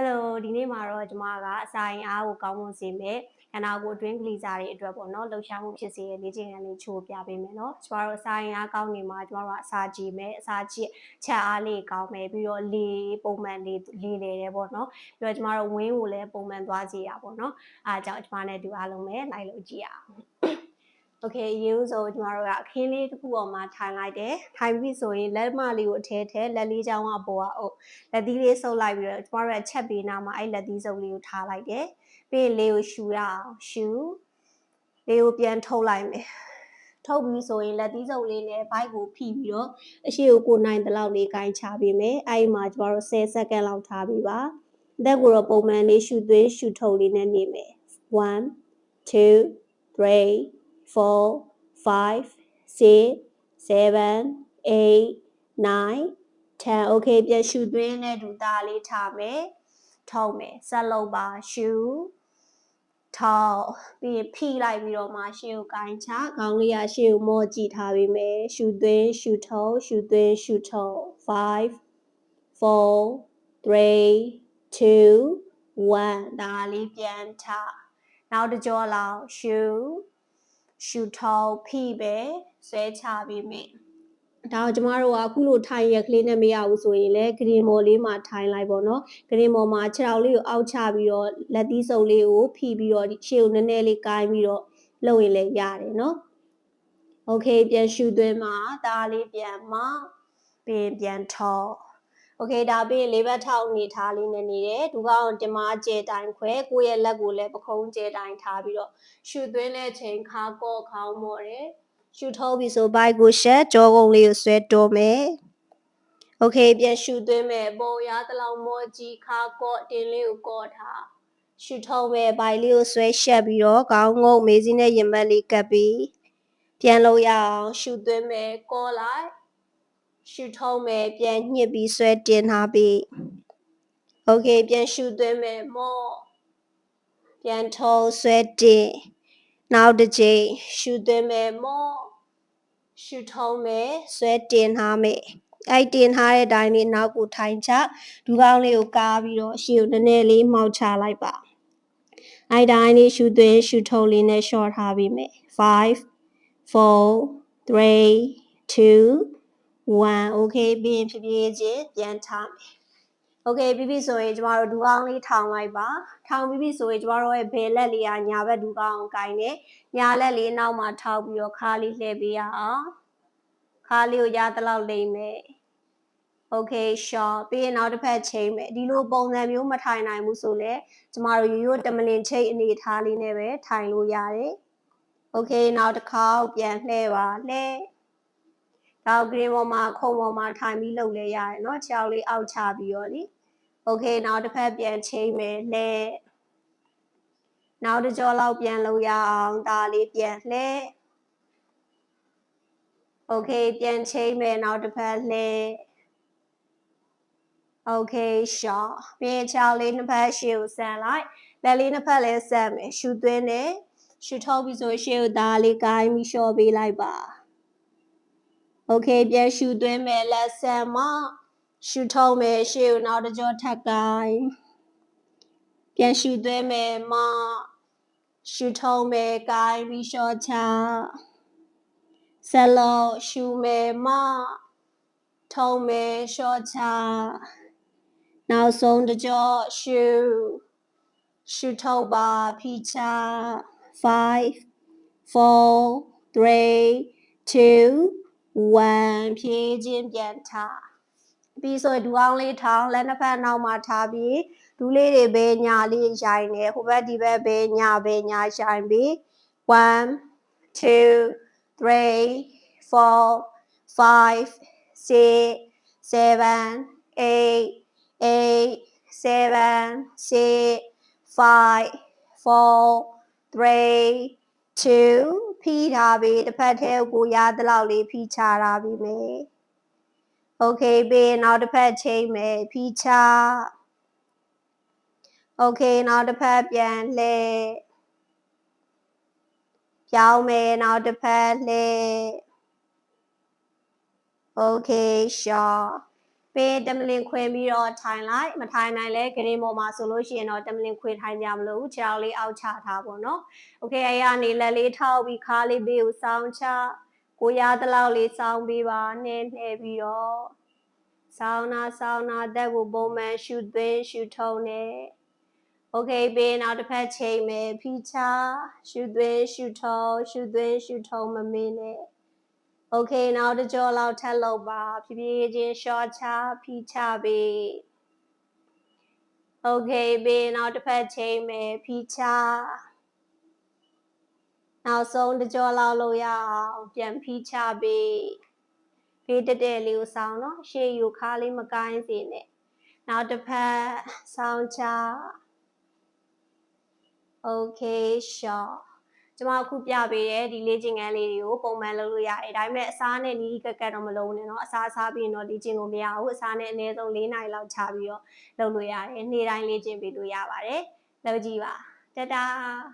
Hello ဒီနေ့မှာတော့ကျွန်မကအစာရင်အားကိုကောင်းမွန်စေမယ်ခန္ဓာကိုယ်အတွင်းကလေးစားတွေအတွက်ပေါ့နော်လှုပ်ရှားမှုဖြစ်စေတဲ့လေ့ကျင့်ခန်းလေးချိုးပြပေးမယ်နော်ကျွန်တော်တို့အစာရင်အားကောင်းနေမှာကျွန်တော်တို့အစာကြည့်မယ်အစာကြည့်ချက်အားလေးကောင်းမယ်ပြီးတော့လေပုံမှန်လေးလေလေတယ်ပေါ့နော်ပြီးတော့ကျွန်တော်တို့ဝင်းကိုလည်းပုံမှန်သွားစေရပေါ့နော်အားကြောင့်ကျွန်မနဲ့တူအားလုံးပဲလိုက်လို့ကြည့်ရအောင် โอเคရေဦးဆိုကျမတို့ကအခင်းလေးတစ်ခုပေါ်မှာထိုင်လိုက်တယ်ထိုင်ပြီဆိုရင်လက်မလေးကိုအထဲထဲလက်လေးချောင်းကအပေါ်ကအုပ်လက်သီးလေးဆုပ်လိုက်ပြီးတော့ကျမတို့ကချက်ပေးနာမှာအဲ့လက်သီးစုပ်လေးကိုထားလိုက်တယ်ပြီးရင်လေးကိုရှူရအောင်ရှူလေးကိုပြန်ထုတ်လိုက်မယ်ထုတ်ပြီးဆိုရင်လက်သီးစုပ်လေးနဲ့ဘိုက်ကိုဖိပြီးတော့အရှိကိုကိုနိုင်တဲ့လောက်လေးကိုင်းချပေးမယ်အဲ့ဒီမှာကျမတို့10စက္ကန့်လောက်ထားပြီးပါအသက်ကိုတော့ပုံမှန်လေးရှူသွင်းရှူထုတ်လေးနဲ့နေမယ်1 2 3 four, five, six, seven, eight, nine, ten. Okay ပြန်ရှူသွင်းတဲ့ဒူသားလေးထားမယ်။ထောက်မယ်။ဆက်လုပ်ပါရှူထောက်ပြီးရင်ဖိလိုက်ပြီးတော့မှရှေ့ကိုကိုင်းချခေါင်းလေးကရှေ့ကိုမော့ကြည့်ထားပြီးမယ်။ရှူသွင်းရှူထုတ်ရှူသွင်းရှူထုတ်5 4 3 2 1ဒါလေးပြန်ထနောက်တစ်ကြောလောက်ရှူ ရှူထောက်ဖိပဲဆွဲချပြီးမိဒါတော့ကျမတို့ကအခုလိုထိုင်ရကလေးနဲ့မရဘူးဆိုရင်လည်းဂရင်မော်လေးမှာထိုင်လိုက်ပေါ့နော်ဂရင်မော်မှာခြေထောက်လေးကိုအောက်ချပြီးတော့လက်သီးစုပ်လေးကိုဖိပြီးတော့ရှေ့ကိုနည်းနည်းလေးကိုင်းပြီးတော့လှုပ်ရင်လည်းရတယ်နော်โอเคပြန်ရှူသွင်းမှာဒါလေးပြန်မပြန်ပြန်ထောက် โอเคဒါပြီးလေးဘက်ထောက်အနေထားလေးနဲ့နေတယ်ဒူကောင်တင်မကျဲတိုင်းခွဲကိုယ့်ရဲ့လက်ကိုလည်းပခုံးကျဲတိုင်းထားပြီးတော့ရှူသွင်းတဲ့ချိန်ခါကော့ခေါင်းမော့တယ်ရှူထုတ်ပြီဆိုဘိုက်ကိုရှက်ကြောကုံလေးကိုဆွဲတိုးမယ်โอเคပြန်ရှူသွင်းမယ်ပေါ်ရသလောက်မော့ကြီးခါကော့တင်းလေးကိုကော့ထားရှူထုတ်မယ်ဘိုက်လေးကိုဆွဲရှက်ပြီးတော့ခေါင်းငုံမေးစင်းနဲ့ရင်ဘတ်လေးကပ်ပြီးပြန်လို့ရအောင်ရှူသွင်းမယ်ကော့လိုက် ရှူထုတ်မယ်ပြန်ညှစ်ပြီးဆွဲတင်ထားပြီးโอเคပြန်ရှူသွင်းမယ်မော့ပြန်ထုံးဆွဲတင်နောက်တစ်ချိန်ရှူသွင်းမယ်မော့ရှူထုံးမယ်ဆွဲတင်ထားမယ်အဲ့တင်ထားတဲ့အတိုင်းလေးနောက်ကိုထိုင်ချဒူကောင်းလေးကိုကားပြီးတော့ရှေ့ကိုနည်းနည်းလေးမှောက်ချလိုက်ပါအဲ့တိုင်းလေးရှူသွင်းရှူထုံးလေးနဲ့ short ထားပြီးမယ်5 4 3 2 1 okay ပြီးရင်ဖြည်းဖြည်းချင်းပြန်ထားမယ် okay ပြီးပြီဆိုရင်ကျမတို့ဒူကောင်းလေးထောင်လိုက်ပါထောင်ပြီးပြီဆိုရင်ကျမတို့ရဲ့ဘယ်လက်လေးကညာဘက်ဒူကောင်းကိုင်နေညာလက်လေးနောက်မှာထောက်ပြီးတော့ခါလေးလှည့်ပေးရအောင်ခါလေးကိုရသလောက်လိမ့်မယ် okay short ပြီးရင်နောက်တစ်ဖက်ချိန်မယ်ဒီလိုပုံစံမျိုးမထိုင်နိုင်ဘူးဆိုလဲကျမတို့ရိုးရိုးတမလင်ချိတ်အနေထားလေးနဲ့ပဲထိုင်လို့ရတယ် okay နောက်တစ်ခါပြန်လှည့်ပါလှည့် တော့ green ပေါ်မှာခုံပေါ်မှာထိုင်ပြီးလှုပ်လဲရတယ်เนาะခြေောက်လေးအောက်ချပြီးတော့နိโอเคနောက်တစ်ဖက်ပြန်ချိန်မယ်လှည့်နောက်တစ်ကြောလောက်ပြန်လို့ရအောင်ဒါလေးပြန်လှည့်โอเคပြန်ချိန်မယ်နောက်တစ်ဖက်လှည့်โอเคရှော့ပြီးချောက်လေးနှစ်ဖက်ရှေ့ကိုဆန်လိုက်လက်လေးနှစ်ဖက်လည်းဆန်မယ်ရှူသွင်းတယ်ရှူထုတ်ပြီးဆိုရှေ့ကိုဒါလေးကိုင်းပြီးလျှော့ပေးလိုက်ပါ โอเคပြန်ရှူသွင်းမယ်လက်ဆန်မရှူထုတ်မယ်ရှေ့ကိုနောက်တစ်ကြောထပ်ကိုင်းပြန်ရှူသွင်းမယ်မရှူထုတ်မယ်ကိုင်းပြီးလျှော့ချဆက်လို့ရှူမယ်မထုံးမယ်လျှော့ချနောက်ဆုံးတစ်ကြောရှူရှူထုတ်ပါဖိချ5 4 3 2 1ဖြည်းချင်းပြန်ထားပြီးဆိုရင်ဒူအောင်လေးထောင်းလက်နှစ်ဖက်နောက်မှာထားပြီးဒူးလေးတွေပဲညာလေးရိုင်းနေဟိုဘက်ဒီဘက်ပဲညာပဲညာရိုင်းပြီး1 2 3 4 5 6 7 8 8 7 6 5 4 3 2 ဖိထားပြီးတစ်ဖက်ထဲကိုရသလောက်လေးဖိချထားပြီးမယ်โอเคပြီးနောက်တစ်ဖက်ချိန်မယ်ဖိချโอเคနောက်တစ်ဖက်ပြန်လှည့်ပြောင်းမယ်နောက်တစ်ဖက်လှည့်โอเคရှော့ ပ ပေးတမလင်ခွဲပြီးတော့ထိုင်လိုက်မထိုင်နိုင်လဲဂရင်ပေါ်မှာဆိုလို့ရှိရင်တော့တမလင်ခွေထိုင်ကြမလို့ခြေထောက်လေးအောက်ချထားပါတော့โอเคအဲ့ရနေလက်လေးထောက်ပြီးခါလေးဘေးကိုစောင်းချကိုရသလောက်လေးစောင်းပေးပါနှဲနှဲပြီးတော့စောင်းနာစောင်းနာတက်ကိုပုံမှန်ရှူသွင်းရှူထုံးနေโอเคဘေးနောက်တစ်ဖက်ချိန်မယ်ဖီချာရှူသွင်းရှူထုံးရှူသွင်းရှူထုံးမမင်းနဲ့ โอเคနောက်တစ်ကြောလောက်ထပ်လုပ်ပါဖြည်းဖြည်းချင်း short ချဖီချပေးโอเคဘေးနောက်တစ်ဖက်ချိန်မယ်ဖီချနောက်ဆုံးတစ်ကြောလောက်လုပ်ရအောင်ပြန်ဖီချပေးဖေးတက်တဲ့လေးကိုစောင်းနော်ရှေ့ယူခါလေးမကိုင်းစေနဲ့နောက်တစ်ဖက်စောင်းချโอเค short ကျွန်မအခုပြပေးတဲ့ဒီလေ့ကျင့်ခန်းလေးတွေကိုပုံမှန်လုပ်လို့ရတယ်ဒါပေမဲ့အစားနဲ့နီးနီးကက်ကက်တော့မလုပ်နဲ့နော်အစားစားပြီးရင်တော့လေ့ကျင့်လို့မရဘူးအစားနဲ့အနည်းဆုံး၄နာရီလောက်ချပြီးတော့လုပ်လို့ရတယ်နေ့တိုင်းလေ့ကျင့်ပေးလို့ရပါတယ်လုပ်ကြည့်ပါတတား